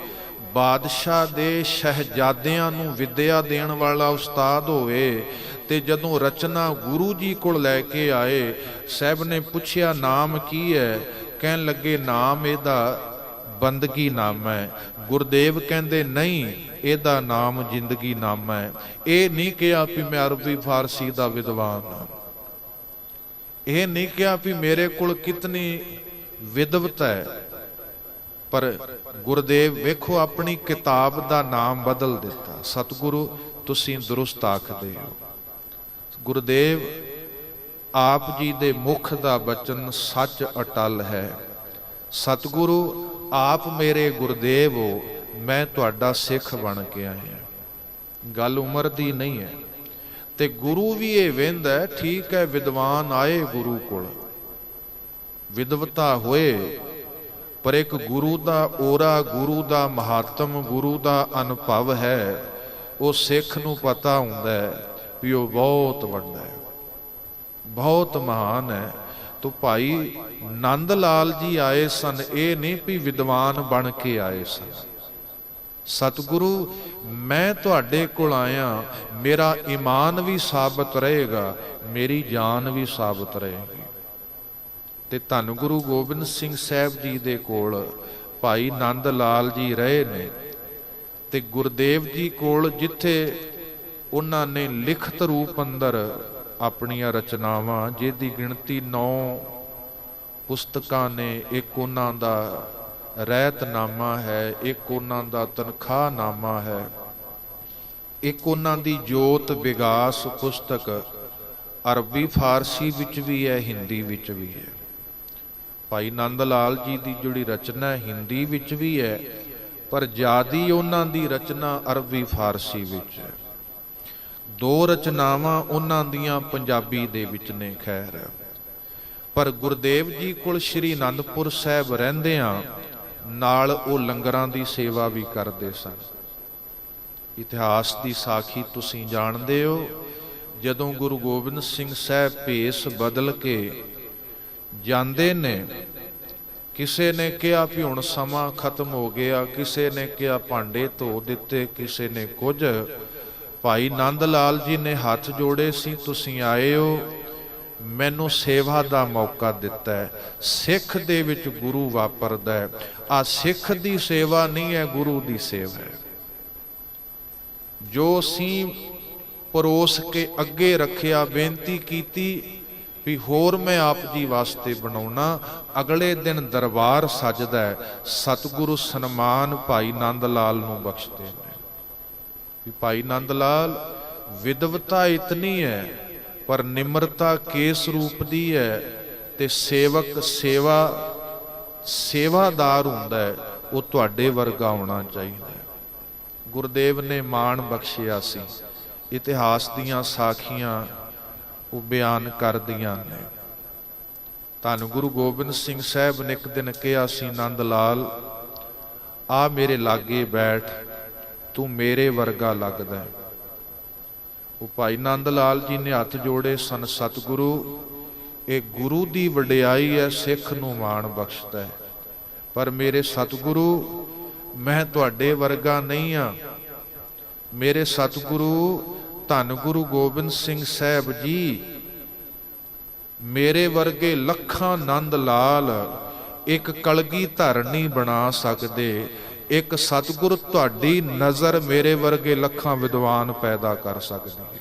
ਬਾਦਸ਼ਾਹ ਦੇ ਸ਼ਹਿਜ਼ਾਦਿਆਂ ਨੂੰ ਵਿਦਿਆ ਦੇਣ ਵਾਲਾ ਉਸਤਾਦ ਹੋਵੇ ਤੇ ਜਦੋਂ ਰਚਨਾ ਗੁਰੂ ਜੀ ਕੋਲ ਲੈ ਕੇ ਆਏ, ਸਾਹਿਬ ਨੇ ਪੁੱਛਿਆ, ਨਾਮ ਕੀ ਹੈ? ਕਹਿਣ ਲੱਗੇ, ਨਾਮ ਇਹਦਾ ਬੰਦਗੀ ਨਾਮ ਹੈ। ਗੁਰਦੇਵ ਕਹਿੰਦੇ, ਨਹੀਂ, ਇਹਦਾ ਨਾਮ ਜ਼ਿੰਦਗੀ ਨਾਮ ਹੈ। ਇਹ ਨਹੀਂ ਕਿਹਾ ਵੀ ਮੈਂ ਅਰਬੀ ਫਾਰਸੀ ਦਾ ਵਿਦਵਾਨ ਹਾਂ। ਇਹ ਨਹੀਂ ਕਿਹਾ ਵੀ ਮੇਰੇ ਕੋਲ ਕਿਤਨੀ ਵਿਦਵਤ ਹੈ, ਪਰ ਗੁਰਦੇਵ ਵੇਖੋ ਆਪਣੀ ਕਿਤਾਬ ਦਾ ਨਾਮ ਬਦਲ ਦਿੱਤਾ। ਸਤਿਗੁਰੂ, ਤੁਸੀਂ ਦਰੁਸਤ ਆਖਦੇ ਹੋ। ਗੁਰਦੇਵ, ਆਪ ਜੀ ਦੇ ਮੁਖ ਦਾ ਬਚਨ ਸੱਚ ਅਟਲ ਹੈ। ਸਤਿਗੁਰੂ, ਆਪ ਮੇਰੇ ਗੁਰਦੇਵ ਹੋ, ਮੈਂ ਤੁਹਾਡਾ ਸਿੱਖ ਬਣ ਕੇ ਆਇਆ। ਗੱਲ ਉਮਰ ਦੀ ਨਹੀਂ ਹੈ। ਤੇ ਗੁਰੂ ਵੀ ਇਹ ਵੇਂਦਾ ਠੀਕ ਹੈ, ਵਿਦਵਾਨ ਆਏ ਗੁਰੂ ਕੋਲ। ਵਿਦਵਤਾ ਹੋਏ, ਪਰ ਇੱਕ ਗੁਰੂ ਦਾ ਓਰਾ, ਗੁਰੂ ਦਾ ਮਹਾਤਮ, ਗੁਰੂ ਦਾ ਅਨੁਭਵ ਹੈ, ਉਹ ਸਿੱਖ ਨੂੰ ਪਤਾ ਹੁੰਦਾ ਹੈ ਵੀ ਉਹ ਬਹੁਤ ਵੱਡਾ ਹੈ। ਬਹੁਤ ਮਹਾਨ ਹੈ। ਤੋ ਭਾਈ ਨੰਦ ਲਾਲ ਜੀ ਆਏ ਸਨ, ਇਹ ਨਹੀਂ ਵੀ ਵਿਦਵਾਨ ਬਣ ਕੇ ਆਏ ਸਨ। ਸਤਿਗੁਰੂ, ਮੈਂ ਤੁਹਾਡੇ ਕੋਲ ਆਇਆ। ਮੇਰਾ ਈਮਾਨ ਵੀ ਸਾਬਤ ਰਹੇਗਾ, ਮੇਰੀ ਜਾਨ ਵੀ ਸਾਬਤ ਰਹੇਗੀ। ਤੇ ਧੰਨ ਗੁਰੂ ਗੋਬਿੰਦ ਸਿੰਘ ਸਾਹਿਬ ਜੀ ਦੇ ਕੋਲ ਭਾਈ ਨੰਦ ਲਾਲ ਜੀ ਰਹੇ ਨੇ ਤੇ ਗੁਰਦੇਵ ਜੀ ਕੋਲ ਜਿੱਥੇ ਉਹਨਾਂ ਨੇ ਲਿਖਤ ਰੂਪ ਅੰਦਰ ਆਪਣੀਆਂ ਰਚਨਾਵਾਂ, ਜਿਹਦੀ ਗਿਣਤੀ 9 ਪੁਸਤਕਾਂ ਨੇ, ਇੱਕ ਉਹਨਾਂ ਦਾ ਰਹਿਤਨਾਮਾ ਹੈ, ਇੱਕ ਉਹਨਾਂ ਦਾ ਤਨਖਾਹ ਨਾਮਾ ਹੈ। ਇੱਕ ਉਹਨਾਂ ਦੀ ਜੋਤ ਵਿਗਾਸ ਪੁਸਤਕ, ਅਰਬੀ ਫਾਰਸੀ ਵਿੱਚ ਵੀ ਹੈ, ਹਿੰਦੀ ਵਿੱਚ ਵੀ ਹੈ। ਭਾਈ ਨੰਦ ਲਾਲ ਜੀ ਦੀ ਜਿਹੜੀ ਰਚਨਾ ਹਿੰਦੀ ਵਿੱਚ ਵੀ ਹੈ, ਪਰ ਜਿਆਦੀ ਉਹਨਾਂ ਦੀ ਰਚਨਾ ਅਰਬੀ ਫਾਰਸੀ ਵਿੱਚ ਹੈ। ਦੋ ਰਚਨਾਵਾਂ ਉਹਨਾਂ ਦੀਆਂ ਪੰਜਾਬੀ ਦੇ ਵਿੱਚ ਨੇ, ਖੈਰ। ਪਰ ਗੁਰਦੇਵ ਜੀ ਕੋਲ ਸ਼੍ਰੀ ਅਨੰਦਪੁਰ ਸਾਹਿਬ ਰਹਿੰਦਿਆਂ ਨਾਲ ਉਹ ਲੰਗਰਾਂ ਦੀ ਸੇਵਾ ਵੀ ਕਰਦੇ ਸਨ। ਇਤਿਹਾਸ ਦੀ ਸਾਖੀ ਤੁਸੀਂ ਜਾਣਦੇ ਹੋ, ਜਦੋਂ ਗੁਰੂ ਗੋਬਿੰਦ ਸਿੰਘ ਸਾਹਿਬ ਭੇਸ ਬਦਲ ਕੇ ਜਾਂਦੇ ਨੇ, ਕਿਸੇ ਨੇ ਕਿਹਾ ਵੀ ਹੁਣ ਸਮਾਂ ਖਤਮ ਹੋ ਗਿਆ, ਕਿਸੇ ਨੇ ਕਿਹਾ ਭਾਂਡੇ ਧੋ ਦਿੱਤੇ, ਕਿਸੇ ਨੇ ਕੁਝ। ਭਾਈ ਨੰਦ ਲਾਲ ਜੀ ਨੇ ਹੱਥ ਜੋੜੇ ਸੀ, ਤੁਸੀਂ ਆਏ ਹੋ ਮੈਨੂੰ ਸੇਵਾ ਦਾ ਮੌਕਾ ਦਿੱਤਾ ਹੈ। ਸਿੱਖ ਦੇ ਵਿੱਚ ਗੁਰੂ ਵਾਪਰਦਾ ਹੈ। ਆ ਸਿੱਖ ਦੀ ਸੇਵਾ ਨਹੀਂ ਹੈ, ਗੁਰੂ ਦੀ ਸੇਵਾ ਹੈ। ਜੋ ਅਸੀਂ ਪਰੋਸ ਕੇ ਅੱਗੇ ਰੱਖਿਆ, ਬੇਨਤੀ ਕੀਤੀ ਵੀ ਹੋਰ ਮੈਂ ਆਪ ਜੀ ਵਾਸਤੇ ਬਣਾਉਣਾ, ਅਗਲੇ ਦਿਨ ਦਰਬਾਰ ਸਜਦਾ ਹੈ। ਸਤਿਗੁਰੂ ਸਨਮਾਨ ਭਾਈ ਨੰਦ ਲਾਲ ਨੂੰ ਬਖਸ਼ਦੇ ਨੇ। ਵੀ ਭਾਈ ਨੰਦ ਲਾਲ ਵਿਦਵਤਾ ਇਤਨੀ ਹੈ ਪਰ ਨਿਮਰਤਾ ਕੇਸ ਰੂਪ ਦੀ ਹੈ? ਤੇ ਸੇਵਕ ਸੇਵਾ, ਸੇਵਾਦਾਰ ਹੁੰਦਾ ਹੈ, ਉਹ ਤੁਹਾਡੇ ਵਰਗਾ ਹੋਣਾ ਚਾਹੀਦਾ ਹੈ। ਗੁਰਦੇਵ ਨੇ ਮਾਣ ਬਖਸ਼ਿਆ ਸੀ। ਇਤਿਹਾਸ ਦੀਆਂ ਸਾਖੀਆਂ ਉਹ ਬਿਆਨ ਕਰਦੀਆਂ ਨੇ। ਧੰਨ ਗੁਰੂ ਗੋਬਿੰਦ ਸਿੰਘ ਸਾਹਿਬ ਨੇ ਇੱਕ ਦਿਨ ਕਿਹਾ ਸੀ, ਨੰਦ ਲਾਲ, ਆ ਮੇਰੇ ਲਾਗੇ ਬੈਠ, ਤੂੰ ਮੇਰੇ ਵਰਗਾ ਲੱਗਦਾ ਹੈ। ਉਹ ਭਾਈ ਨੰਦ ਲਾਲ ਜੀ ਨੇ ਹੱਥ ਜੋੜੇ, ਸਨ ਸਤਿਗੁਰੂ, ਇਹ ਗੁਰੂ ਦੀ ਵਡਿਆਈ ਹੈ, ਸਿੱਖ ਨੂੰ ਮਾਣ ਬਖਸ਼ਦਾ ਹੈ। ਪਰ ਮੇਰੇ ਸਤਿਗੁਰੂ, ਮੈਂ ਤੁਹਾਡੇ ਵਰਗਾ ਨਹੀਂ ਆ ਮੇਰੇ ਸਤਿਗੁਰੂ, ਧੰਨ ਗੁਰੂ ਗੋਬਿੰਦ ਸਿੰਘ ਸਾਹਿਬ ਜੀ, ਮੇਰੇ ਵਰਗੇ ਲੱਖਾਂ ਨੰਦ ਲਾਲ, ਇੱਕ ਕਲਗੀ ਧਰਨੀ ਬਣਾ ਸਕਦੇ ਇੱਕ ਸਤਿਗੁਰ ਤੁਹਾਡੀ ਨਜ਼ਰ ਮੇਰੇ ਵਰਗੇ ਲੱਖਾਂ ਵਿਦਵਾਨ ਪੈਦਾ ਕਰ ਸਕਦੀ ਹੈ।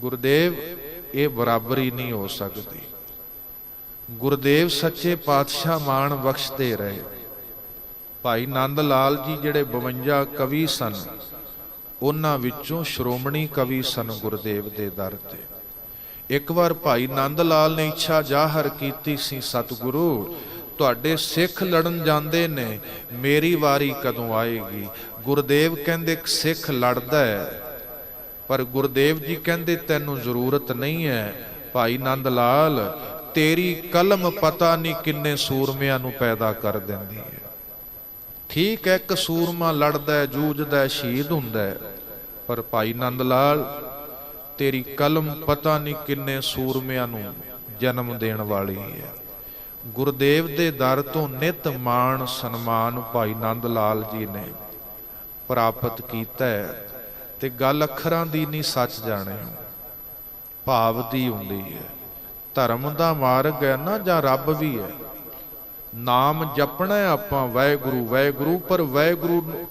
ਗੁਰਦੇਵ, ਇਹ ਬਰਾਬਰੀ ਨਹੀਂ ਹੋ ਸਕਦੀ। ਗੁਰਦੇਵ ਸੱਚੇ ਪਾਤਸ਼ਾਹ ਮਾਣ ਬਖਸ਼ਦੇ ਰਹੇ। ਭਾਈ ਨੰਦ ਲਾਲ ਜੀ ਜਿਹੜੇ 52 ਕਵੀ ਸਨ, ਉਹਨਾਂ ਵਿੱਚੋਂ ਸ਼੍ਰੋਮਣੀ ਕਵੀ ਸਨ ਗੁਰਦੇਵ ਦੇ ਦਰ ਤੇ। ਇੱਕ ਵਾਰ ਭਾਈ ਨੰਦ ਲਾਲ ਨੇ ਇੱਛਾ ਜ਼ਾਹਰ ਕੀਤੀ ਸੀ, ਸਤਿਗੁਰੂ ਤੁਹਾਡੇ ਸਿੱਖ ਲੜਨ ਜਾਂਦੇ ਨੇ, ਮੇਰੀ ਵਾਰੀ ਕਦੋਂ ਆਏਗੀ? ਗੁਰਦੇਵ ਕਹਿੰਦੇ ਸਿੱਖ ਲੜਦਾ ਹੈ। ਪਰ ਗੁਰਦੇਵ ਜੀ ਕਹਿੰਦੇ, ਤੈਨੂੰ ਜ਼ਰੂਰਤ ਨਹੀਂ ਹੈ। ਭਾਈ ਨੰਦ ਲਾਲ ਤੇਰੀ ਕਲਮ ਪਤਾ ਨਹੀਂ ਕਿੰਨੇ ਸੂਰਮਿਆਂ ਨੂੰ ਪੈਦਾ ਕਰ ਦਿੰਦੀ ਹੈ। ਠੀਕ ਹੈ, ਇੱਕ ਸੂਰਮਾ ਲੜਦਾ ਹੈ, ਜੂਝਦਾ ਹੈ, ਸ਼ਹੀਦ ਹੁੰਦਾ ਹੈ। ਪਰ ਭਾਈ ਨੰਦ ਲਾਲ ਤੇਰੀ ਕਲਮ ਪਤਾ ਨਹੀਂ ਕਿੰਨੇ ਸੂਰਮਿਆਂ ਨੂੰ ਜਨਮ ਦੇਣ ਵਾਲੀ ਹੈ। ਗੁਰਦੇਵ ਦੇ ਦਰ ਤੋਂ ਨਿਤ ਮਾਣ ਸਨਮਾਨ ਭਾਈ ਨੰਦ ਲਾਲ ਜੀ ਨੇ ਪ੍ਰਾਪਤ ਕੀਤਾ ਤੇ ਗੱਲ ਅੱਖਰਾਂ ਦੀ ਨਹੀਂ ਸੱਚ ਜਾਣੇ ਭਾਵ ਦੀ ਹੁੰਦੀ ਹੈ। ਧਰਮ ਦਾ ਮਾਰਗ ਹੈ ਨਾ ਜਾਂ ਰੱਬ ਵੀ ਹੈ? ਨਾਮ ਜਪਣਾ ਆਪਾਂ, ਵਾਹਿਗੁਰੂ ਵਾਹਿਗੁਰੂ, ਪਰ ਵਾਹਿਗੁਰੂ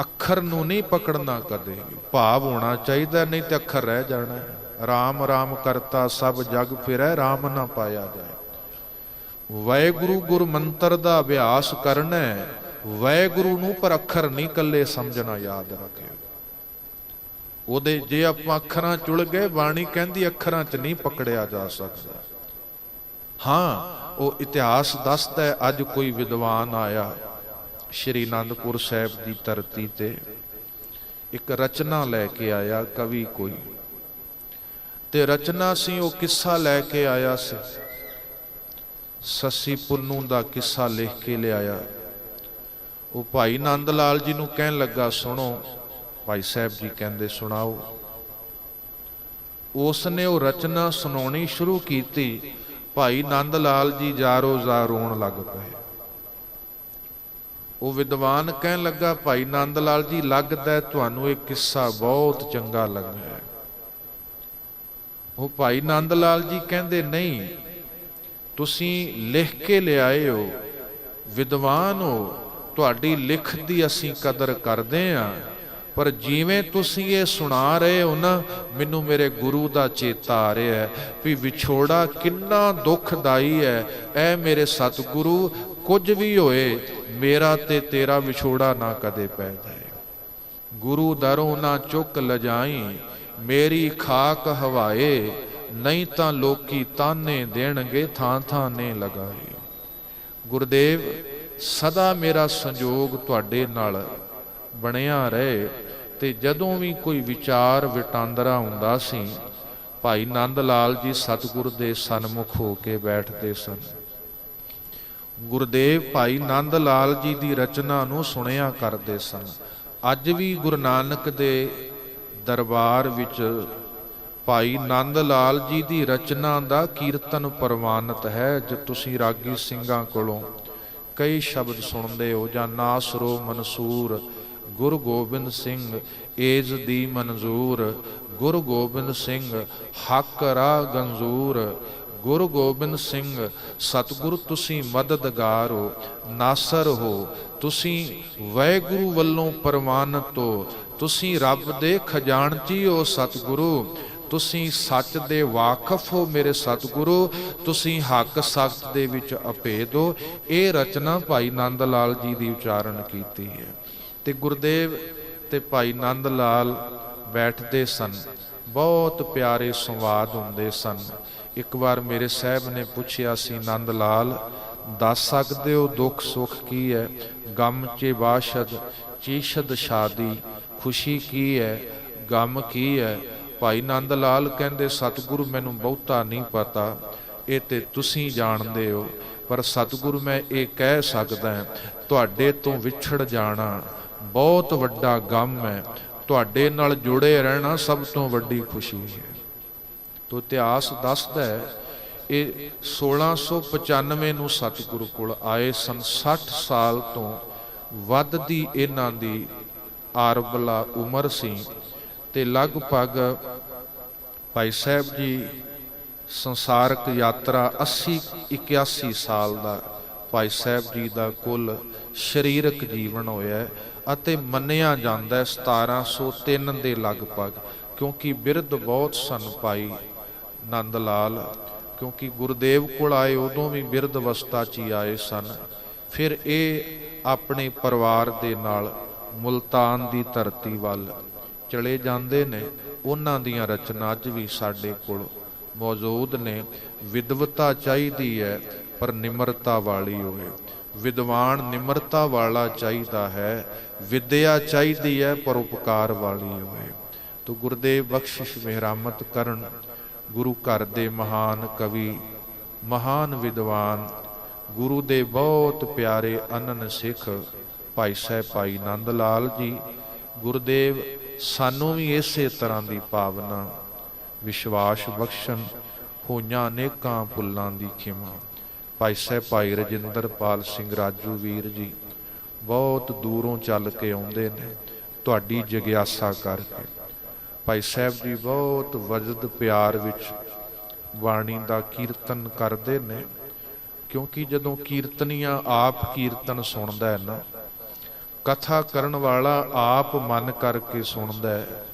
ਅੱਖਰ ਨੂੰ ਨਹੀਂ ਪਕੜਨਾ ਕਦੇ। ਭਾਵ ਹੋਣਾ ਚਾਹੀਦਾ, ਨਹੀਂ ਤੇ ਅੱਖਰ ਰਹਿ ਜਾਣਾ ਹੈ। ਰਾਮ ਰਾਮ ਕਰਤਾ ਸਭ ਜਗ ਫਿਰੈ, ਰਾਮ ਨਾ ਪਾਇਆ ਜਾਏ। ਵਾਹਿਗੁਰੂ ਗੁਰ ਮੰਤਰ ਦਾ ਅਭਿਆਸ ਕਰਨਾ ਹੈ ਨੂੰ ਪਰ ਅੱਖਰ ਨਹੀਂ ਕੱਲੇ ਸਮਝਣਾ ਯਾਦ ਰੱਖਿਓ। ਉਹਦੇ ਜੇ ਆਪਾਂ ਅੱਖਰਾਂ ਚੁਲ ਗਏ, ਬਾਣੀ ਕਹਿੰਦੀ ਅੱਖਰਾਂ 'ਚ ਨਹੀਂ ਪਕੜਿਆ ਜਾ ਸਕਦਾ। ਹਾਂ, ਉਹ ਇਤਿਹਾਸ ਦੱਸਦਾ ਹੈ, ਅੱਜ ਕੋਈ ਵਿਦਵਾਨ ਆਇਆ ਸ਼੍ਰੀ ਅਨੰਦਪੁਰ ਸਾਹਿਬ ਦੀ ਧਰਤੀ ਤੇ। ਇੱਕ ਰਚਨਾ ਲੈ ਕੇ ਆਇਆ, ਕਵੀ ਕੋਈ। ਤੇ ਰਚਨਾ ਸੀ, ਉਹ ਕਿੱਸਾ ਲੈ ਕੇ ਆਇਆ ਸੀ। ਸੱਸੀ ਪੁੰਨੂ ਦਾ ਕਿੱਸਾ ਲਿਖ ਕੇ ਲਿਆਇਆ। ਉਹ ਭਾਈ ਨੰਦ ਲਾਲ ਜੀ ਨੂੰ ਕਹਿਣ ਲੱਗਾ, ਸੁਣੋ, ਭਾਈ ਸਾਹਿਬ ਜੀ ਕਹਿੰਦੇ, ਸੁਣਾਓ। ਉਸ ਨੇ ਉਹ ਰਚਨਾ ਸੁਣਾਉਣੀ ਸ਼ੁਰੂ ਕੀਤੀ। ਭਾਈ ਨੰਦ ਲਾਲ ਜੀ ਜਾਰੋ ਜਾ ਰੋਣ ਲੱਗ ਪਏ। ਉਹ ਵਿਦਵਾਨ ਕਹਿਣ ਲੱਗਾ, ਭਾਈ ਨੰਦ ਲਾਲ ਜੀ, ਲੱਗਦਾ ਤੁਹਾਨੂੰ ਇਹ ਕਿੱਸਾ ਬਹੁਤ ਚੰਗਾ ਲੱਗਾ ਉਹ ਭਾਈ ਨੰਦ ਲਾਲ ਜੀ ਕਹਿੰਦੇ, ਨਹੀਂ ਤੁਸੀਂ ਲਿਖ ਕੇ ਲਿਆਏ ਹੋ ਵਿਦਵਾਨ ਹੋ, ਤੁਹਾਡੀ ਲਿਖ ਦੀ ਅਸੀਂ ਕਦਰ ਕਰਦੇ ਹਾਂ। ਪਰ ਜਿਵੇਂ ਤੁਸੀਂ ਇਹ ਸੁਣਾ ਰਹੇ ਹੋ ਨਾ, ਮੈਨੂੰ ਮੇਰੇ ਗੁਰੂ ਦਾ ਚੇਤਾ ਆ ਰਿਹਾ ਹੈ ਵੀ ਵਿਛੋੜਾ ਕਿੰਨਾ ਦੁਖਦਾਈ ਹੈ। ਐ ਮੇਰੇ ਸਤਿਗੁਰੂ, ਕੁਝ ਵੀ ਹੋਏ, ਮੇਰਾ ਤੇ ਤੇਰਾ ਵਿਛੋੜਾ ਨਾ ਕਦੇ ਪੈ ਜਾਏ। ਗੁਰੂ ਦਰੋਂ ਨਾ ਚੁੱਕ ਲਜਾਈ, ਮੇਰੀ ਖਾਕ ਹਵਾਏ ਨਹੀਂ ਤਾਂ ਲੋਕੀ ਤਾਨੇ ਦੇਣਗੇ, ਥਾਂ ਥਾਂ ਨੇ ਲਗਾਏ। ਗੁਰਦੇਵ, ਸਦਾ ਮੇਰਾ ਸੰਜੋਗ ਤੁਹਾਡੇ ਨਾਲ ਬਣਿਆ ਰਹੇ ਤੇ ਜਦੋਂ ਵੀ ਕੋਈ ਵਿਚਾਰ ਵਟਾਂਦਰਾ ਹੁੰਦਾ ਸੀ, ਭਾਈ ਨੰਦ ਲਾਲ ਜੀ ਸਤਿਗੁਰ ਦੇ ਸਨਮੁਖ ਹੋ ਕੇ ਬੈਠਦੇ ਸਨ। ਗੁਰਦੇਵ ਭਾਈ ਨੰਦ ਲਾਲ ਜੀ ਦੀ ਰਚਨਾ ਨੂੰ ਸੁਣਿਆ ਕਰਦੇ ਸਨ। ਅੱਜ ਵੀ ਗੁਰੂ ਨਾਨਕ ਦੇ ਦਰਬਾਰ ਵਿੱਚ ਭਾਈ ਨੰਦ ਲਾਲ ਜੀ ਦੀ ਰਚਨਾ ਦਾ ਕੀਰਤਨ ਪ੍ਰਵਾਨਿਤ ਹੈ, ਜੇ ਤੁਸੀਂ ਰਾਗੀ ਸਿੰਘਾਂ ਕੋਲੋਂ ਕਈ ਸ਼ਬਦ ਸੁਣਦੇ ਹੋ, ਜਾਂ ਨਾਸਰੋ ਮਨਸੂਰ, ਗੁਰੂ ਗੋਬਿੰਦ ਸਿੰਘ ਏਜ ਦੀ ਮਨਜ਼ੂਰ, ਗੁਰੂ ਗੋਬਿੰਦ ਸਿੰਘ ਹੱਕ ਰਾ ਗੰਜੂਰ, ਗੁਰੂ ਗੋਬਿੰਦ ਸਿੰਘ ਸਤਿਗੁਰ ਤੁਸੀਂ ਮਦਦਗਾਰ ਹੋ, ਨਾਸਰ ਹੋ, ਤੁਸੀਂ ਵਾਹਿਗੁਰੂ ਵੱਲੋਂ ਪ੍ਰਵਾਨਿਤ ਹੋ, ਤੁਸੀਂ ਰੱਬ ਦੇ ਖਜ਼ਾਨਚੀ ਹੋ ਸਤਿਗੁਰੂ ਤੁਸੀਂ ਸੱਚ ਦੇ ਵਾਕਫ ਹੋ ਮੇਰੇ ਸਤਿਗੁਰੂ, ਤੁਸੀਂ ਹੱਕ ਸਖਤ ਦੇ ਵਿੱਚ ਅਪੇਦ ਹੋ। ਇਹ ਰਚਨਾ ਭਾਈ ਨੰਦ ਲਾਲ ਜੀ ਦੀ ਉਚਾਰਨ ਕੀਤੀ ਹੈ। ਤੇ ਗੁਰਦੇਵ ਤੇ ਭਾਈ ਨੰਦ ਲਾਲ ਬੈਠਦੇ ਸਨ। ਬਹੁਤ ਪਿਆਰੇ ਸੰਵਾਦ ਹੁੰਦੇ ਸਨ। ਇੱਕ ਵਾਰ ਮੇਰੇ ਸਾਹਿਬ ਨੇ ਪੁੱਛਿਆ ਸੀ, ਨੰਦ ਲਾਲ, ਦੱਸ ਸਕਦੇ ਹੋ ਦੁੱਖ ਸੁੱਖ ਕੀ ਹੈ? ਗਮ ਚੇ ਬਾਸ਼ਦ, ਚੀਸ਼ਦ ਸ਼ਾਦੀ, ਖੁਸ਼ੀ ਕੀ ਹੈ? ਗਮ ਕੀ ਹੈ? ਭਾਈ ਨੰਦ ਲਾਲ ਕਹਿੰਦੇ, ਸਤਿਗੁਰੂ ਮੈਨੂੰ ਬਹੁਤਾ ਨਹੀਂ ਪਤਾ, ਇਹ ਤੇ ਤੁਸੀਂ ਜਾਣਦੇ ਹੋ, ਪਰ ਸਤਿਗੁਰੂ ਮੈਂ ਇਹ ਕਹਿ ਸਕਦਾ ਤੁਹਾਡੇ ਤੋਂ ਵਿਛੜ ਜਾਣਾ ਬਹੁਤ ਵੱਡਾ ਗਮ ਹੈ। ਤੁਹਾਡੇ ਨਾਲ ਜੁੜੇ ਰਹਿਣਾ ਸਭ ਤੋਂ ਵੱਡੀ ਖੁਸ਼ੀ ਹੈ। ਤੋ ਇਤਿਹਾਸ ਦੱਸਦਾ ਹੈ, ਇਹ 1695 ਨੂੰ ਸਤਿਗੁਰੂ ਕੋਲ ਆਏ ਸਨ। 60 ਸਾਲ ਤੋਂ ਵੱਧ ਦੀ ਇਹਨਾਂ ਦੀ ਆਰਬਲਾ ਉਮਰ ਸੀ। ਤੇ ਲਗਭਗ ਭਾਈ ਸਾਹਿਬ ਜੀ ਸੰਸਾਰਕ ਯਾਤਰਾ 80 81 ਸਾਲ ਦਾ ਭਾਈ ਸਾਹਿਬ ਜੀ ਦਾ ਕੁੱਲ ਸਰੀਰਕ ਜੀਵਨ ਹੋਇਆ ਅਤੇ ਮੰਨਿਆ ਜਾਂਦਾ ਹੈ 1703 ਦੇ ਲਗਭਗ, ਕਿਉਂਕਿ ਬਿਰਧ ਬਹੁਤ ਸਨ ਭਾਈ ਨੰਦ ਲਾਲ ਕਿਉਂਕਿ ਗੁਰਦੇਵ ਕੋਲ ਆਏ ਉਦੋਂ ਵੀ ਬਿਰਧ ਅਵਸਥਾ 'ਚ ਹੀ ਆਏ ਸਨ। ਫਿਰ ਇਹ ਆਪਣੇ ਪਰਿਵਾਰ ਦੇ ਨਾਲ ਮੁਲਤਾਨ ਦੀ ਧਰਤੀ ਵੱਲ ਚਲੇ ਜਾਂਦੇ ਨੇ, ਉਹਨਾਂ ਦੀਆਂ ਰਚਨਾ ਅੱਜ ਵੀ ਸਾਡੇ ਕੋਲ ਮੌਜੂਦ ਨੇ। ਵਿਦਵਤਾ ਚਾਹੀਦੀ ਹੈ, ਪਰ ਨਿਮਰਤਾ ਵਾਲੀ ਹੋਵੇ। ਵਿਦਵਾਨ ਨਿਮਰਤਾ ਵਾਲਾ ਚਾਹੀਦਾ ਹੈ, ਵਿਦਿਆ ਚਾਹੀਦੀ ਹੈ, ਪਰ ਉਪਕਾਰ ਵਾਲੀ ਹੋਵੇ। ਤੋ ਗੁਰਦੇਵ ਬਖਸ਼ਿਸ਼ ਮਿਹਰਾਮਤ ਕਰਨ, ਗੁਰੂ ਘਰ ਦੇ ਮਹਾਨ ਕਵੀ, ਮਹਾਨ ਵਿਦਵਾਨ, ਗੁਰੂ ਦੇ ਬਹੁਤ ਪਿਆਰੇ ਅਨਨ ਸਿੱਖ ਭਾਈ ਸਾਹਿਬ ਭਾਈ ਨੰਦ ਲਾਲ ਜੀ, ਗੁਰਦੇਵ ਸਾਨੂੰ ਵੀ ਇਸੇ ਤਰ੍ਹਾਂ ਦੀ ਭਾਵਨਾ, ਵਿਸ਼ਵਾਸ ਬਖਸ਼ਣ ਹੋਈਆਂ ਅਨੇਕਾਂ ਭੁੱਲਾਂ ਦੀ ਖਿਮਾ। ਭਾਈ ਸਾਹਿਬ, ਭਾਈ ਰਜਿੰਦਰਪਾਲ ਸਿੰਘ ਰਾਜੂ ਵੀਰ ਜੀ, ਬਹੁਤ ਦੂਰੋਂ ਚੱਲ ਕੇ ਆਉਂਦੇ ਨੇ ਤੁਹਾਡੀ ਜਗਿਆਸਾ ਕਰਕੇ। ਭਾਈ ਸਾਹਿਬ ਜੀ ਬਹੁਤ ਵਜਦ ਪਿਆਰ ਵਿੱਚ ਬਾਣੀ ਦਾ ਕੀਰਤਨ ਕਰਦੇ ਨੇ, ਕਿਉਂਕਿ ਜਦੋਂ ਕੀਰਤਨੀਆਂ ਆਪ ਕੀਰਤਨ ਸੁਣਦਾ ਹੈ ਨਾ ਕਥਾ ਕਰਨ ਵਾਲਾ ਆਪ ਮਨ ਕਰਕੇ ਸੁਣਦਾ ਹੈ।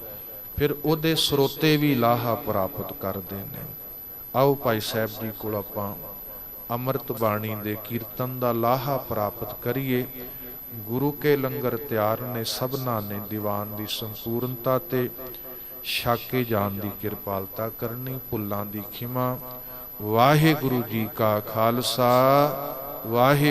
ਫਿਰ ਉਹਦੇ ਸਰੋਤੇ ਵੀ ਲਾਹਾ ਪ੍ਰਾਪਤ ਕਰਦੇ ਨੇ। ਆਓ ਭਾਈ ਸਾਹਿਬ ਜੀ ਕੋਲ ਆਪਾਂ ਅੰਮ੍ਰਿਤ ਬਾਣੀ ਦੇ ਕੀਰਤਨ ਦਾ ਲਾਹਾ ਪ੍ਰਾਪਤ ਕਰੀਏ। ਗੁਰੂ ਕੇ ਲੰਗਰ ਤਿਆਰ ਨੇ ਸਭਨਾ ਨੇ ਦੀਵਾਨ ਦੀ ਸੰਪੂਰਨਤਾ ਤੇ ਛਾਕੇ ਜਾਣ ਦੀ ਕਿਰਪਾਲਤਾ ਕਰਨੀ ਭੁੱਲਾਂ ਦੀ ਖਿਮਾ। ਵਾਹਿਗੁਰੂ ਜੀ ਕਾ ਖਾਲਸਾ, ਵਾਹਿਗੁਰੂ